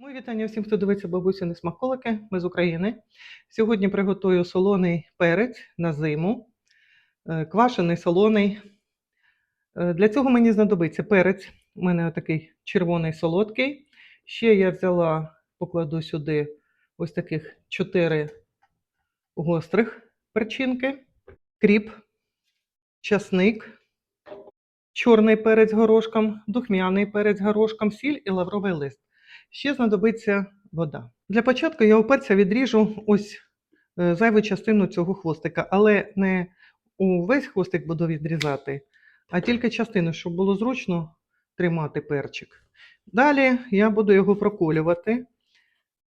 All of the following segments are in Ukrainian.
Мої вітання всім, хто дивиться бабусіни смаколики. Ми з України. Сьогодні приготую солоний перець на зиму, е, квашений, солоний. Е, Для цього мені знадобиться перець. У мене такий червоний солодкий. Ще я взяла, покладу сюди ось таких 4 гострих перчинки, кріп, часник, чорний перець горошком, духмяний перець горошком, сіль і лавровий лист. Ще знадобиться вода. Для початку я у перця відріжу ось е, зайву частину цього хвостика, але не увесь хвостик буду відрізати, а тільки частину, щоб було зручно тримати перчик. Далі я буду його проколювати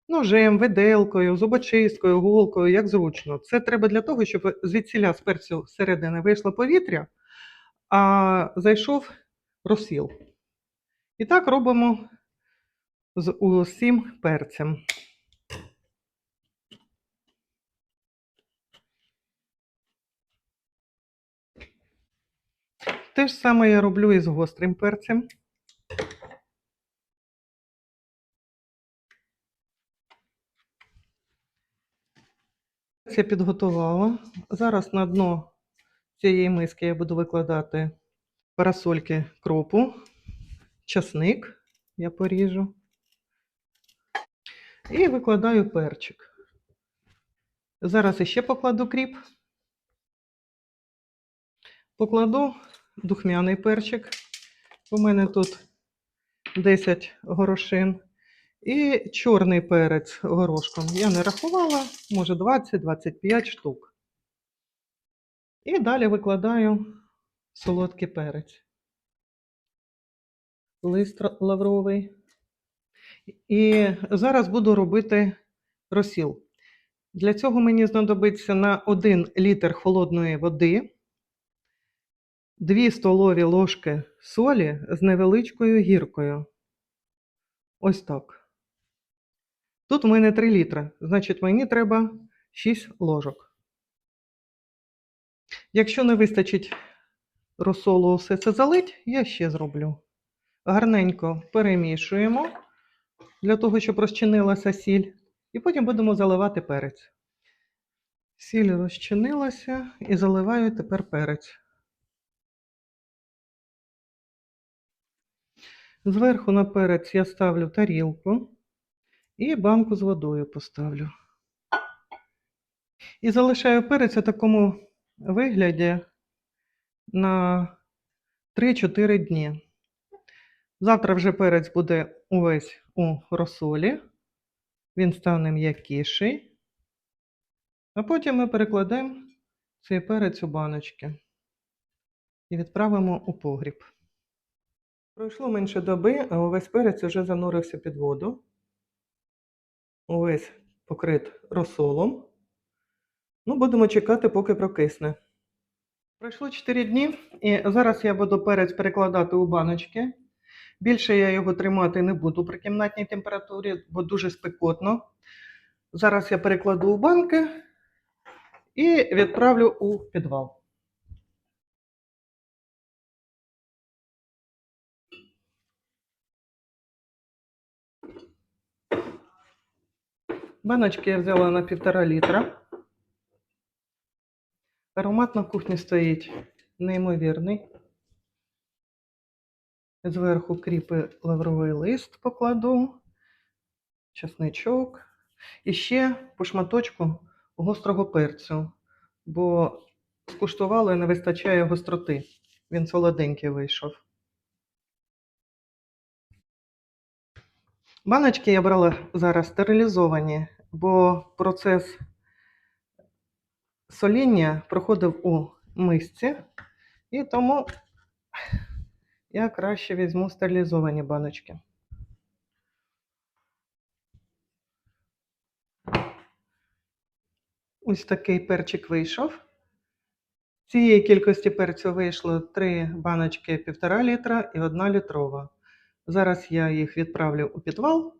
ножем, виделкою, зубочисткою, голкою, як зручно. Це треба для того, щоб звідсіля з перцю зсередини вийшло повітря, а зайшов розсіл. І так робимо з усім перцем. Те ж саме я роблю і з гострим перцем. Це підготувала. Зараз на дно цієї миски я буду викладати парасольки кропу, часник я поріжу. І викладаю перчик. Зараз іще покладу кріп. Покладу духмяний перчик. У мене тут 10 горошин. І чорний перець горошком. Я не рахувала, може 20-25 штук. І далі викладаю солодкий перець. Лист лавровий. І зараз буду робити розсіл. Для цього мені знадобиться на 1 літр холодної води 2 столові ложки солі з невеличкою гіркою. Ось так. Тут у мене 3 літри, значить мені треба 6 ложок. Якщо не вистачить розсолу все це залить, я ще зроблю. Гарненько перемішуємо для того, щоб розчинилася сіль. І потім будемо заливати перець. Сіль розчинилася і заливаю тепер перець. Зверху на перець я ставлю тарілку і банку з водою поставлю. І залишаю перець у такому вигляді на 3-4 дні. Завтра вже перець буде увесь у розсолі, він стане м'якіший. А потім ми перекладемо цей перець у баночки і відправимо у погріб. Пройшло менше доби, а увесь перець вже занурився під воду. Увесь покрит розсолом. Ну, будемо чекати, поки прокисне. Пройшло 4 дні, і зараз я буду перець перекладати у баночки. Більше я його тримати не буду при кімнатній температурі, бо дуже спекотно. Зараз я перекладу у банки і відправлю у підвал. Баночки я взяла на півтора літра. Аромат на кухні стоїть неймовірний. Зверху кріпи лавровий лист покладу, чесничок. І ще по шматочку гострого перцю, бо скуштувала і не вистачає гостроти. Він солоденький вийшов. Баночки я брала зараз стерилізовані, бо процес соління проходив у мисці, і тому я краще візьму стерилізовані баночки. Ось такий перчик вийшов. Цієї кількості перцю вийшло 3 баночки 1,5 літра і 1 літрова. Зараз я їх відправлю у підвал.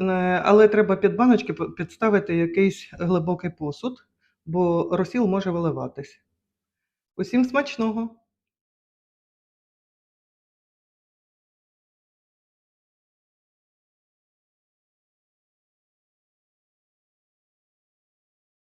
Е, Але треба під баночки підставити якийсь глибокий посуд, бо розсіл може виливатись. Усім смачного!